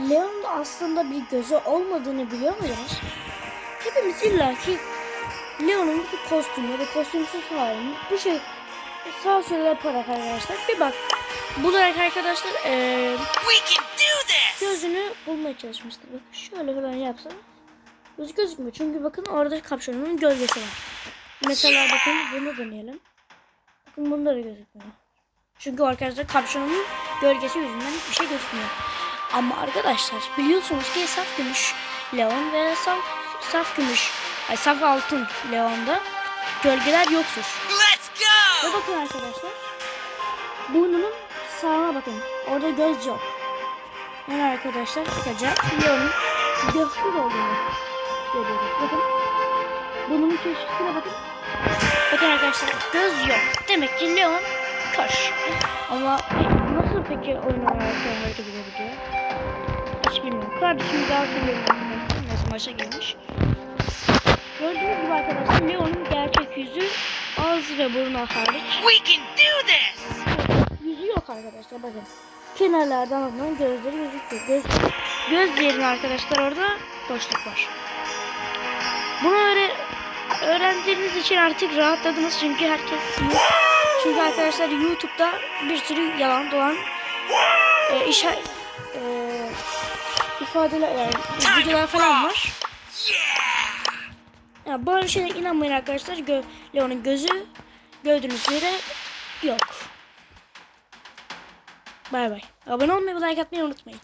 Leon'un aslında bir gözü olmadığını biliyor muydunuz? Hepimiz illaki Leon'un bir kostümü ve kostümsüz halini bu şey sağ sola yaparak arkadaşlar bir bak bularak arkadaşlar this! gözünü bulmaya çalışmıştır. Bak şöyle falan yapsam gözü gözükmüyor. Çünkü bakın orada kapşonun gölgesi var. Mesela bakın bunu deneyelim. Bakın bunda da gözükmüyor. Çünkü arkadaşlar kapşonun gölgesi yüzünden bir şey gözükmüyor. Ama arkadaşlar biliyorsunuz ki saf gümüş Leon ve saf, saf gümüş ay saf altın Leon'da gölgeler yoktur. Let's go! Ve bakın arkadaşlar. Burnunun sağına bakın. Orada göz yok. Yani arkadaşlar kısaca Leon'un gözsüz olduğunu görüyoruz. Bakın. Burnunun köşesine bakın. Bakın arkadaşlar göz yok. Demek ki Leon kör. Ama nasıl peki oyun olarak hareket edebiliyor? Hiç bilmiyorum. Kardeşim daha hatırlıyorum. Neyse maça girmiş. Gördüğünüz gibi arkadaşlar Leon'un gerçek yüzü ağzı ve burnu hariç We can do this! yüzü yok arkadaşlar bakın. Kenarlardan alınan gözleri gözüküyor. Göz, göz yerine arkadaşlar orada boşluk var. Bunu öyle öğrendiğiniz için artık rahatladınız çünkü herkes çünkü arkadaşlar YouTube'da bir sürü yalan dolan e, işe e, ifadeler yani videolar falan var. Ya böyle şeylere inanmayın arkadaşlar. Gö Leon'un gözü gördüğünüz yere yok. Bay bay. Abone olmayı ve like atmayı unutmayın.